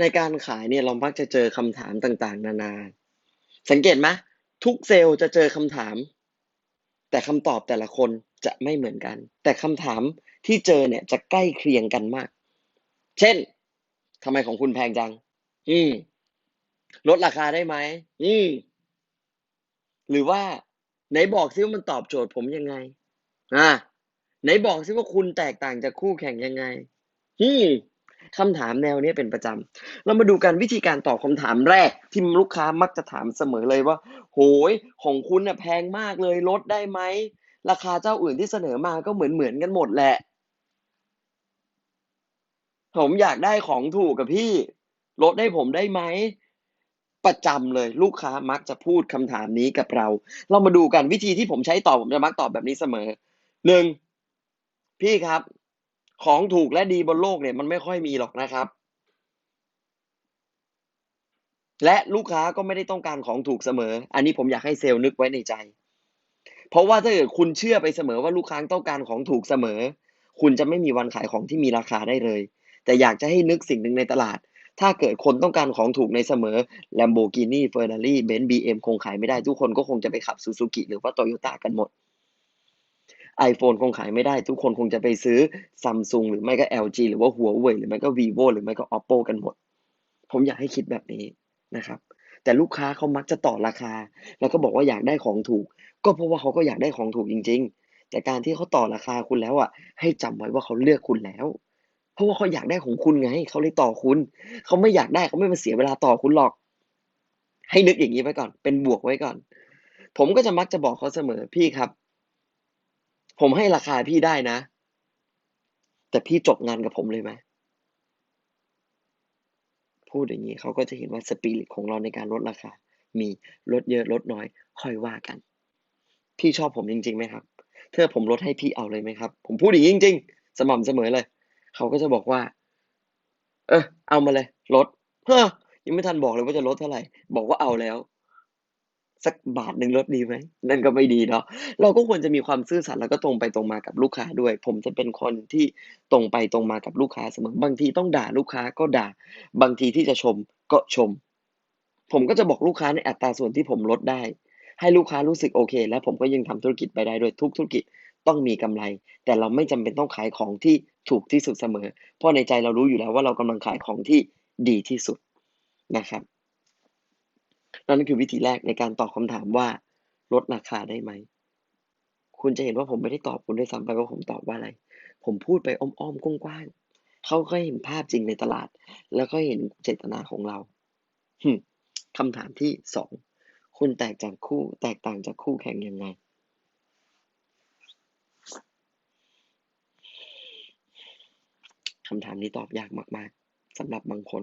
ในการขายเนี่ยเรามักจะเจอคำถามต่างๆ นานา สังเกตไหมทุกเซลล์จะเจอคำถาม แต่คำตอบแต่ละคนจะไม่เหมือนกัน แต่คำถามที่เจอเนี่ยจะใกล้เคียงกันมาก เช่นทำไมของคุณแพงจัง อืม ลดราคาได้ไหม อืม หรือว่า ไหนบอกซิว่ามันตอบโจทย์ผมยังไง อ่า ไหนบอกซิว่าคุณแตกต่างจากคู่แข่งยังไง อืม คำถามแนวนี้เป็นประจำ เรามาดูกันวิธีการตอบคำถามแรก ที่ลูกค้ามักจะถามเสมอเลยว่า โหย ของคุณน่ะแพงมากเลยลดได้ไหม ราคาเจ้าอื่นที่เสนอมาก็เหมือนเหมือนกันหมดแหละ ผมอยากได้ของถูกกับพี่ ลดให้ผมได้ไหมประจำเลยลูกค้ามักจะพูดคำถามนี้กับเรา เรามาดูกันวิธีที่ผมใช้ตอบผมจะมักตอบแบบนี้เสมอ1พี่ครับ ของถูกและดีบนโลกเนี่ยมันไม่ค่อยมีหรอกนะครับ และลูกค้าก็ไม่ได้ต้องการของถูกเสมอ อันนี้ผมอยากให้เซลล์นึกไว้ในใจ เพราะว่าถ้าเกิดคุณเชื่อไปเสมอว่าลูกค้าต้องการของถูกเสมอ คุณจะไม่มีวันขายของที่มีราคาได้เลย แต่อยากจะให้นึกสิ่งหนึ่งในตลาด ถ้าเกิดคนต้องการของถูกในเสมอ Lamborghini Ferrari Benz BM คงขายไม่ได้ทุกคนก็คงจะไปขับ Suzuki หรือว่า Toyota กันหมด iPhone คงขายไม่ได้ ทุกคนคงจะไปซื้อ Samsung หรือไม่ก็ LG หรือว่า Huawei หรือไม่ก็ Vivo หรือไม่ก็ Oppo กันหมด ผมอยากให้คิดแบบนี้นะครับ แต่ลูกค้าเขามักจะต่อราคา แล้วก็บอกว่าอยากได้ของถูก ก็เพราะว่าเขาก็อยากได้ของถูกจริง ๆ แต่การที่เขาต่อราคาคุณแล้วอะ ให้จำไว้ว่าเขาเลือกคุณแล้ว เพราะว่าเขาอยากได้ของคุณไงเขาเลยต่อคุณ เขาไม่อยากได้เขาไม่มาเสียเวลาต่อคุณหรอก ให้นึกอย่างนี้ไว้ก่อน เป็นบวกไว้ก่อน ผมก็จะมักจะบอกเขาเสมอพี่ครับ ผมให้ราคาพี่ได้นะ แต่พี่จบงานกับผมเลยไหมพูดอย่างนี้เขาก็จะเห็นว่าสปิริตของเราในการลดราคา มีลดเยอะลดน้อย ค่อยว่ากัน พี่ชอบผมจริงๆไหมครับถ้าผมลดให้พี่เอาเลยไหมครับ ผมพูดอย่างนี้จริง ๆ สม่ำเสมอเลย เขาก็จะบอกว่า เออเอามาเลย ลดเฮ้อยังไม่ทันบอกเลยว่าจะลดเท่าไหร่ บอกว่าเอาแล้ว สักบาทหนึ่งลดดีไหมนั่นก็ไม่ดีเนาะเราก็ควรจะมีความซื่อสัตย์แล้วก็ตรงไปตรงมากับลูกค้าด้วย ผมจะเป็นคนที่ตรงไปตรงมากับลูกค้าเสมอบางทีต้องด่าลูกค้าก็ด่า บางทีที่จะชมก็ชม ผมก็จะบอกลูกค้าในอัตราส่วนที่ผมลดได้ ให้ลูกค้ารู้สึกโอเค และผมก็ยังทำธุรกิจไปได้ด้วยทุกธุรกิจต้องมีกำไร แต่เราไม่จำเป็นต้องขายของที่ถูกที่สุดเสมอ เพราะในใจเรารู้อยู่แล้วว่าเรากำลังขายของที่ดีที่สุดนะครับ นั่นคือวิธีแรกในการตอบคำถามว่าลดราคาได้ไหม คุณจะเห็นว่าผมไม่ได้ตอบคุณด้วยซ้ำไปว่าผมตอบว่าอะไร ผมพูดไปอ้อมๆกว้างๆเขาก็เห็นภาพจริงในตลาด แล้วก็เห็นเจตนาของเราคำถามที่สองคุณแตกจากคู่แตกต่างจากคู่แข่งยังไง คำถามนี้ตอบยากมาก ๆสำหรับบางคน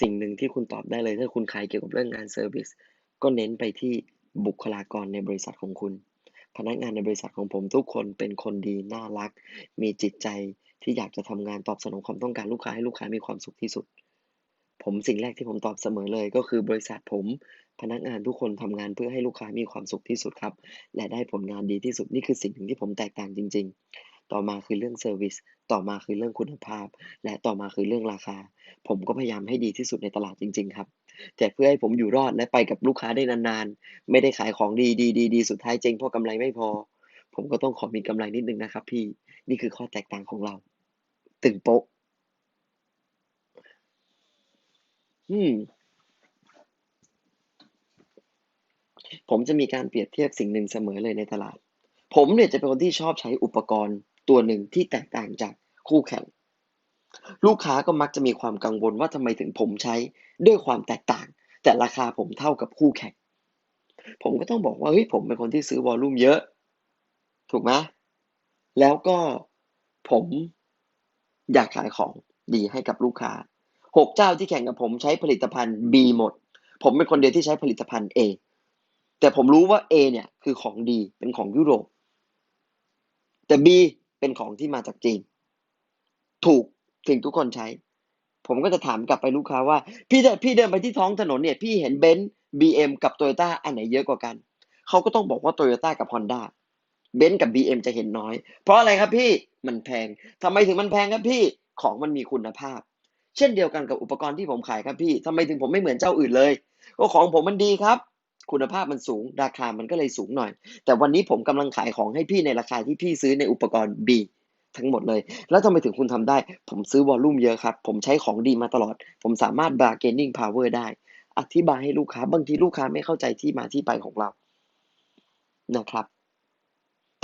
สิ่งหนึ่งที่คุณตอบได้เลยถ้าคุณขายเกี่ยวกับเรื่องงานเซอร์วิสก็เน้นไปที่บุคลากรในบริษัทของคุณ พนักงานในบริษัทของผมทุกคนเป็นคนดีน่ารัก มีจิตใจที่อยากจะทำงานตอบสนองความต้องการลูกค้าให้ลูกค้ามีความสุขที่สุด ผมสิ่งแรกที่ผมตอบเสมอเลยก็คือบริษัทผมพนักงานทุกคนทำงานเพื่อให้ลูกค้ามีความสุขที่สุดครับ และได้ผลงานดีที่สุดนี่คือสิ่งหนึ่งที่ผมแตกต่างจริง ๆ ต่อมาคือเรื่องเซอร์วิส ต่อมาคือเรื่องคุณภาพ และต่อมาคือเรื่องราคา ผมก็พยายามให้ดีที่สุดในตลาดจริง ๆ ครับ แต่เพื่อให้ผมอยู่รอดและไปกับลูกค้าได้นานๆ ไม่ได้ขายของดีๆๆๆสุดท้ายเจ๊งเพราะกำไรไม่พอ ผมก็ต้องขอมีกำไรนิดนึงนะครับ พี่ นี่คือข้อแตกต่างของเรา ตึงโป๊ะ อืมผมจะมีการเปรียบเทียบสิ่งหนึ่งเสมอเลยในตลาด ผมเนี่ยจะเป็นคนที่ชอบใช้อุปกรณ์ ตัวหนึ่งที่แตกต่างจากคู่แข่ง ลูกค้าก็มักจะมีความกังวลว่าทำไมถึงผมใช้ด้วยความแตกต่าง แต่ราคาผมเท่ากับคู่แข่ง ผมก็ต้องบอกว่าเฮ้ยผมเป็นคนที่ซื้อวอลลุ่มเยอะ ถูกไหมแล้วก็ผมอยากขายของดีให้กับลูกค้าหกเจ้าที่แข่งกับผมใช้ผลิตภัณฑ์ B หมด ผมเป็นคนเดียวที่ใช้ผลิตภัณฑ์ A แต่ผมรู้ว่า A เนี่ยคือของดีเป็นของยุโรป แต่ B เป็นของที่มาจากจีน ถูกถึงทุกคนใช้ ผมก็จะถามกลับไปลูกค้าว่า พี่เดินพี่เดินไปที่ท้องถนนเนี่ย พี่เห็นเบนซ์ BM กับ Toyota อันไหนเยอะกว่ากัน เขาก็ต้องบอกว่า Toyota กับ Honda เบนซ์กับ BM จะเห็นน้อย เพราะอะไรครับพี่มันแพงทำไมถึงมันแพงครับพี่ของมันมีคุณภาพ เช่นเดียวกันกับอุปกรณ์ที่ผมขายครับพี่ทำไมถึงผมไม่เหมือนเจ้าอื่นเลยก็ของผมมันดีครับ คุณภาพมันสูง ราคามันก็เลยสูงหน่อย แต่วันนี้ผมกำลังขายของให้พี่ในราคาที่พี่ซื้อในอุปกรณ์ B ทั้งหมดเลย แล้วทำไมถึงคุณทำได้ ผมซื้อวอลลุ่มเยอะครับ ผมใช้ของดีมาตลอด ผมสามารถ bargaining power ได้ อธิบายให้ลูกค้า บางทีลูกค้าไม่เข้าใจที่มาที่ไปของเรา นะครับ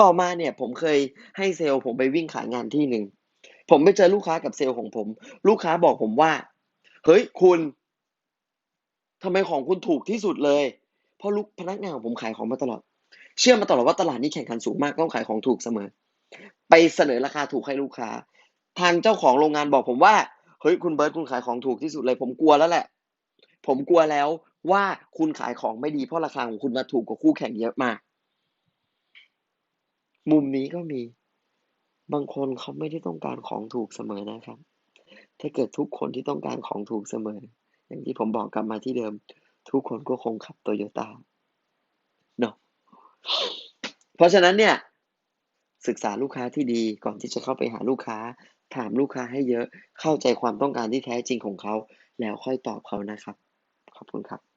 ต่อมาเนี่ยผมเคยให้เซลล์ผมไปวิ่งขายงานที่หนึ่ง ผมไปเจอลูกค้ากับเซลล์ของผม ลูกค้าบอกผมว่า เฮ้ยคุณทำไมของคุณถูกที่สุดเลย เพราะลูกพนักงานของผมขายของมาตลอด เชื่อมาตลอดว่าตลาดนี้แข่งขันสูงมากต้องขายของถูกเสมอ ไปเสนอราคาถูกให้ลูกค้า ทางเจ้าของโรงงานบอกผมว่าเฮ้ยคุณเบิร์ตคุณขายของถูกที่สุดเลย ผมกลัวแล้วแหละ ผมกลัวแล้วว่าคุณขายของไม่ดีเพราะราคาของคุณมาถูกกว่าคู่แข่งเยอะมาก มุมนี้ก็มี บางคนเขาไม่ได้ต้องการของถูกเสมอนะครับ ถ้าเกิดทุกคนที่ต้องการของถูกเสมอ อย่างที่ผมบอกกลับมาที่เดิม ทุกคนก็คงขับโตโยต้าเนาะเพราะฉะนั้นเนี่ย ศึกษาลูกค้าที่ดีก่อนที่จะเข้าไปหาลูกค้า ถามลูกค้าให้เยอะเข้าใจความต้องการที่แท้จริงของเขา แล้วค่อยตอบเขานะครับ ขอบคุณครับ